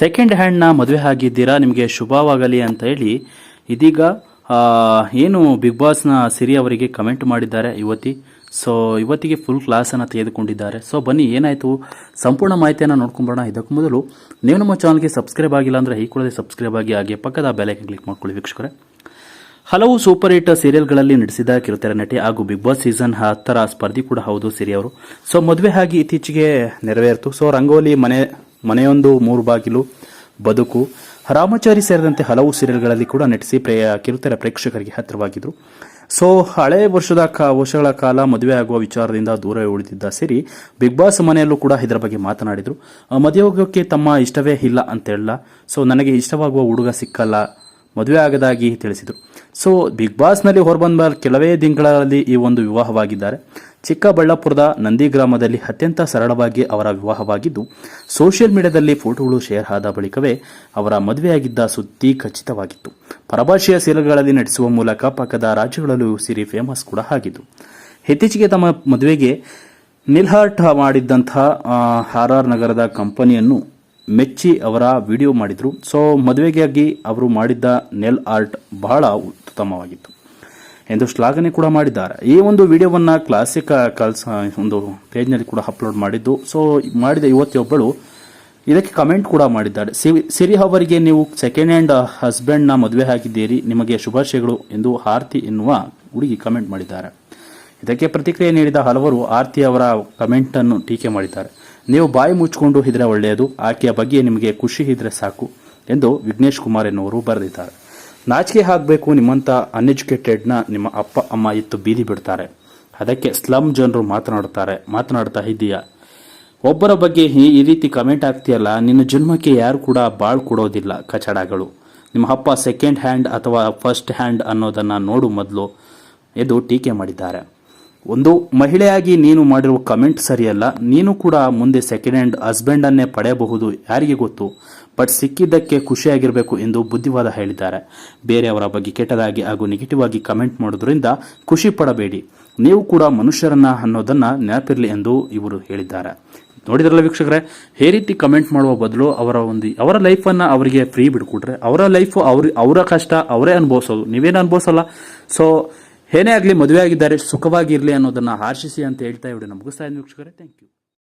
Second ಹ್ಯಾಂಡ್ನ ಮದುವೆ ಆಗಿದ್ದೀರಾ? ನಿಮಗೆ ಶುಭವಾಗಲಿ ಅಂತ ಹೇಳಿ, ಇದೀಗ ಏನು ಬಿಗ್ ಬಾಸ್ನ ಸಿರಿ ಅವರಿಗೆ ಕಮೆಂಟ್ ಮಾಡಿದ್ದಾರೆ ಇವತ್ತಿ ಸೊ ಇವತ್ತಿಗೆ ಫುಲ್ ಕ್ಲಾಸನ್ನು ತೆಗೆದುಕೊಂಡಿದ್ದಾರೆ. ಸೊ ಬನ್ನಿ, ಏನಾಯಿತು? ಸಂಪೂರ್ಣ ಮಾಹಿತಿಯನ್ನು ನೋಡ್ಕೊಂಬರೋಣ. ಇದಕ್ಕೂ ಮೊದಲು, ನೀವು ನಮ್ಮ ಚಾನಲ್ಗೆ ಸಬ್ಸ್ಕ್ರೈಬ್ ಆಗಿಲ್ಲ ಅಂದರೆ ಈ ಕೂಡಲೇ ಸಬ್ಸ್ಕ್ರೈಬ್ ಆಗಿ, ಹಾಗೆ ಪಕ್ಕದ ಬೆಲೈಕನ್ ಕ್ಲಿಕ್ ಮಾಡ್ಕೊಳ್ಳಿ ವೀಕ್ಷಕರೇ. ಹಲವು ಸೂಪರ್ ಹಿಟ್ ಸೀರಿಯಲ್ಗಳಲ್ಲಿ ನಟಿಸಿದ ಕಿರುತೆರೆ ನಟಿ ಹಾಗೂ ಬಿಗ್ ಬಾಸ್ ಸೀಸನ್ ಹತ್ತರ ಸ್ಪರ್ಧಿ ಕೂಡ ಹೌದು ಸಿರಿ ಅವರು. ಸೊ ಮದುವೆ ಆಗಿ ಇತ್ತೀಚೆಗೆ ನೆರವೇರಿತು. ಸೊ ರಂಗೋಲಿ ಮನೆ ಮನೆಯೊಂದು, ಮೂರು ಬಾಗಿಲು, ಬದುಕು, ರಾಮಚಾರಿ ಸೇರಿದಂತೆ ಹಲವು ಸೀರಿಯಲ್ಗಳಲ್ಲಿ ಕೂಡ ನಟಿಸಿ ಪ್ರೇಯ ಕಿರುತೆರೆ ಪ್ರೇಕ್ಷಕರಿಗೆ ಹತ್ತಿರವಾಗಿದ್ದರು ಸೊ, ಹಳೆ ವರ್ಷದ ಕಾ, ವರ್ಷಗಳ ಕಾಲ ಮದುವೆ ಆಗುವ ವಿಚಾರದಿಂದ ದೂರ ಉಳಿದಿದ್ದ ಸಿರಿ ಬಿಗ್ ಬಾಸ್ ಮನೆಯಲ್ಲೂ ಕೂಡ ಇದರ ಬಗ್ಗೆ ಮಾತನಾಡಿದರು. ಮದುವೆ ತಮ್ಮ ಇಷ್ಟವೇ ಇಲ್ಲ ಅಂತ ಹೇಳಲ್ಲ ಸೊ, ನನಗೆ ಇಷ್ಟವಾಗುವ ಹುಡುಗ ಸಿಕ್ಕಲ್ಲ, ಮದುವೆ ಆಗದಾಗಿ ತಿಳಿಸಿದರು. ಸೊ, ಬಿಗ್ ಬಾಸ್ನಲ್ಲಿ ಹೊರಬಂದ ಕೆಲವೇ ದಿನಗಳಲ್ಲಿ ಈ ಒಂದು ವಿವಾಹವಾಗಿದ್ದಾರೆ. ಚಿಕ್ಕಬಳ್ಳಾಪುರದ ನಂದಿ ಗ್ರಾಮದಲ್ಲಿ ಅತ್ಯಂತ ಸರಳವಾಗಿ ಅವರ ವಿವಾಹವಾಗಿದ್ದು, ಸೋಷಿಯಲ್ ಮೀಡಿಯಾದಲ್ಲಿ ಫೋಟೋಗಳು ಶೇರ್ ಆದ ಬಳಿಕವೇ ಅವರ ಮದುವೆಯಾಗಿದ್ದ ಸುದ್ದಿ ಖಚಿತವಾಗಿತ್ತು. ಪರಭಾಷೆಯ ಸೀರೆಗಳಲ್ಲಿ ನಟಿಸುವ ಮೂಲಕ ಪಕ್ಕದ ರಾಜ್ಯಗಳಲ್ಲೂ ಸಿರಿ ಫೇಮಸ್ ಕೂಡ ಆಗಿದ್ದು, ಇತ್ತೀಚೆಗೆ ತಮ್ಮ ಮದುವೆಗೆ ನಿಲ್ಹಾರ್ಟ್ ಮಾಡಿದ್ದಂತಹ ಆರ್ ಆರ್ ನಗರದ ಕಂಪನಿಯನ್ನು ಮೆಚ್ಚಿ ಅವರ ವಿಡಿಯೋ ಮಾಡಿದರು. ಸೊ, ಮದುವೆಗಾಗಿ ಅವರು ಮಾಡಿದ್ದ ನೆಲ್ ಆರ್ಟ್ ಬಹಳ ಉತ್ತಮವಾಗಿತ್ತು. ಎಂದು ಶ್ಲಾಘನೆ ಕೂಡ ಮಾಡಿದ್ದಾರೆ. ಈ ಒಂದು ವಿಡಿಯೋವನ್ನು ಕ್ಲಾಸಿಕ್ ಕಲ್ಸ್ ಒಂದು ಪೇಜ್ನಲ್ಲಿ ಕೂಡ ಅಪ್ಲೋಡ್ ಮಾಡಿದ್ದು. ಸೊ ಮಾಡಿದ ಯುವತಿಯೊಬ್ಬಳು ಇದಕ್ಕೆ ಕಮೆಂಟ್ ಕೂಡ ಮಾಡಿದ್ದಾರೆ. ಸಿರಿ ಅವರಿಗೆ ನೀವು ಸೆಕೆಂಡ್ ಹ್ಯಾಂಡ್ ಹಸ್ಬೆಂಡ್ನ ಮದುವೆ ಆಗಿದ್ದೀರಿ. ನಿಮಗೆ ಶುಭಾಶಯಗಳು ಎಂದು ಆರ್ತಿ ಎನ್ನುವ ಹುಡುಗಿ ಕಮೆಂಟ್ ಮಾಡಿದ್ದಾರೆ. ಇದಕ್ಕೆ ಪ್ರತಿಕ್ರಿಯೆ ನೀಡಿದ ಹಲವರು ಆರ್ತಿ ಅವರ ಕಮೆಂಟನ್ನು ಟೀಕೆ ಮಾಡಿದ್ದಾರೆ. ನೀವು ಬಾಯಿ ಮುಚ್ಚಿಕೊಂಡು ಇದ್ರೆ ಒಳ್ಳೆಯದು ಆಕೆಯ ಬಗ್ಗೆ ನಿಮಗೆ ಖುಷಿ ಇದ್ರೆ ಸಾಕು ಎಂದು ವಿಘ್ನೇಶ್ ಕುಮಾರ್ ಎನ್ನುವರು ಬರೆದಿದ್ದಾರೆ. ನಾಚಿಕೆ ಹಾಕಬೇಕು ನಿಮ್ಮಂಥ ಅನ್ಎಜುಕೇಟೆಡ್ನ ನಿಮ್ಮ ಅಪ್ಪ, ಅಮ್ಮ ಇತ್ತು ಬೀದಿ ಬಿಡ್ತಾರೆ. ಅದಕ್ಕೆ ಸ್ಲಮ್ ಜನರು ಮಾತನಾಡುತ್ತಾರೆ. ಮಾತನಾಡ್ತಾ ಇದ್ದೀಯಾ? ಒಬ್ಬರ ಬಗ್ಗೆ ಈ ರೀತಿ ಕಮೆಂಟ್ ಆಗ್ತೀಯಲ್ಲ ನಿನ್ನ ಜನ್ಮಕ್ಕೆ ಯಾರು ಕೂಡ ಬಾಳ್ ಕೊಡೋದಿಲ್ಲ ಕಚಡಗಳು. ನಿಮ್ಮ ಅಪ್ಪ ಸೆಕೆಂಡ್ ಹ್ಯಾಂಡ್ ಅಥವಾ ಫಸ್ಟ್ ಹ್ಯಾಂಡ್ ಅನ್ನೋದನ್ನು ನೋಡು ಮೊದಲು. ಎಂದು ಟೀಕೆ ಮಾಡಿದ್ದಾರೆ. ಒಂದು, ಮಹಿಳೆಯಾಗಿ ನೀನು ಮಾಡಿರುವ ಕಮೆಂಟ್ ಸರಿಯಲ್ಲ. ನೀನು ಕೂಡ ಮುಂದೆ ಸೆಕೆಂಡ್ ಹ್ಯಾಂಡ್ ಹಸ್ಬೆಂಡನ್ನೇ ಪಡೆಯಬಹುದು, ಯಾರಿಗೆ ಗೊತ್ತು? ಬಟ್ ಸಿಕ್ಕಿದ್ದಕ್ಕೆ ಖುಷಿಯಾಗಿರಬೇಕು ಎಂದು ಬುದ್ಧಿವಾದ ಹೇಳಿದ್ದಾರೆ. ಬೇರೆಯವರ ಬಗ್ಗೆ ಕೆಟ್ಟದಾಗಿ ಹಾಗೂ ನೆಗೆಟಿವ್ ಆಗಿ ಕಮೆಂಟ್ ಮಾಡೋದ್ರಿಂದ ಖುಷಿ ಪಡಬೇಡಿ. ನೀವು ಕೂಡ ಮನುಷ್ಯರನ್ನ ಅನ್ನೋದನ್ನ ನೆನಪಿರಲಿ ಎಂದು ಇವರು ಹೇಳಿದ್ದಾರೆ. ನೋಡಿದ್ರಲ್ಲ ವೀಕ್ಷಕರೇ ಈ ರೀತಿ ಕಮೆಂಟ್ ಮಾಡುವ ಬದಲು ಅವರ ಒಂದು ಅವರ ಲೈಫನ್ನು ಅವರಿಗೆ ಫ್ರೀ ಬಿಡ್ಕೊಟ್ರೆ, ಅವರ ಲೈಫು ಅವ್ರ ಅವರ ಕಷ್ಟ, ಅವರೇ ಅನುಭವಿಸೋದು. ನೀವೇನು ಅನುಭವಿಸಲ್ಲ? ಸೊ ಏನೇ ಆಗಲಿ ಮದುವೆ ಆಗಿದ್ದಾರೆ ಸುಖವಾಗಿರಲಿ ಅನ್ನೋದನ್ನು ಆಶಿಸಿ ಅಂತ ಹೇಳ್ತಾ ಇವ್ರಿ ನಮಗೂ ಸಹ ವೀಕ್ಷಕರೇ. Thank you